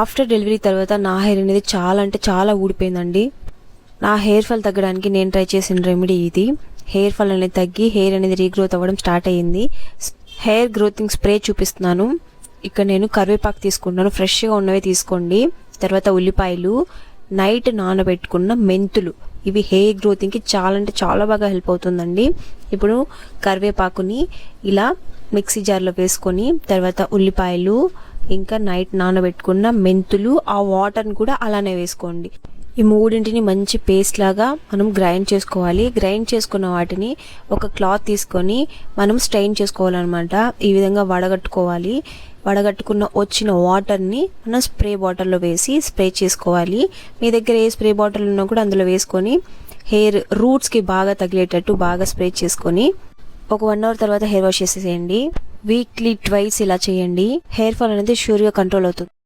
After delivery తర్వాత నా hair అనేది చాలా అంటే చాలా ఊడిపోయిందండి. నా హెయిర్ ఫాల్ తగ్గడానికి నేను ట్రై చేసిన రెమెడీ ఇది. హెయిర్ ఫాల్ అనేది తగ్గి హెయిర్ అనేది రీగ్రోత్ అవ్వడం స్టార్ట్ అయ్యింది. హెయిర్ గ్రోతింగ్ స్ప్రే చూపిస్తున్నాను. ఇక్కడ నేను కరివేపాకు తీసుకుంటాను ఫ్రెష్గా ఉన్నవి తీసుకోండి. తర్వాత ఉల్లిపాయలు నైట్ నానబెట్టుకున్న మెంతులు. ఇవి హెయిర్ గ్రోతింగ్కి చాలా అంటే చాలా బాగా హెల్ప్ అవుతుందండి. ఇప్పుడు కరివేపాకుని ఇలా మిక్సీ జార్లో వేసుకొని తర్వాత ఉల్లిపాయలు ఇంకా నైట్ నానబెట్టుకున్న మెంతులు ఆ వాటర్ని కూడా అలానే వేసుకోండి. ఈ మూడింటిని మంచి పేస్ట్ లాగా మనం గ్రైండ్ చేసుకోవాలి. గ్రైండ్ చేసుకున్న వాటిని ఒక క్లాత్ తీసుకొని మనం స్ట్రెయిన్ చేసుకోవాలన్నమాట. ఈ విధంగా వడగట్టుకోవాలి. వడగట్టుకున్న వచ్చిన వాటర్ని మనం స్ప్రే బాటిల్లో వేసి స్ప్రే చేసుకోవాలి. మీ దగ్గర ఏ స్ప్రే బాటిల్ ఉన్నా కూడా అందులో వేసుకొని హెయిర్ రూట్స్కి బాగా తగిలేటట్టు బాగా స్ప్రే చేసుకొని ఒక వన్ అవర్ తర్వాత హెయిర్ వాష్ చేసేసేయండి. వీక్లీ ట్వైస్ ఇలా చేయండి. హెయిర్ ఫాల్ అనేది షూర్గా కంట్రోల్ అవుతుంది.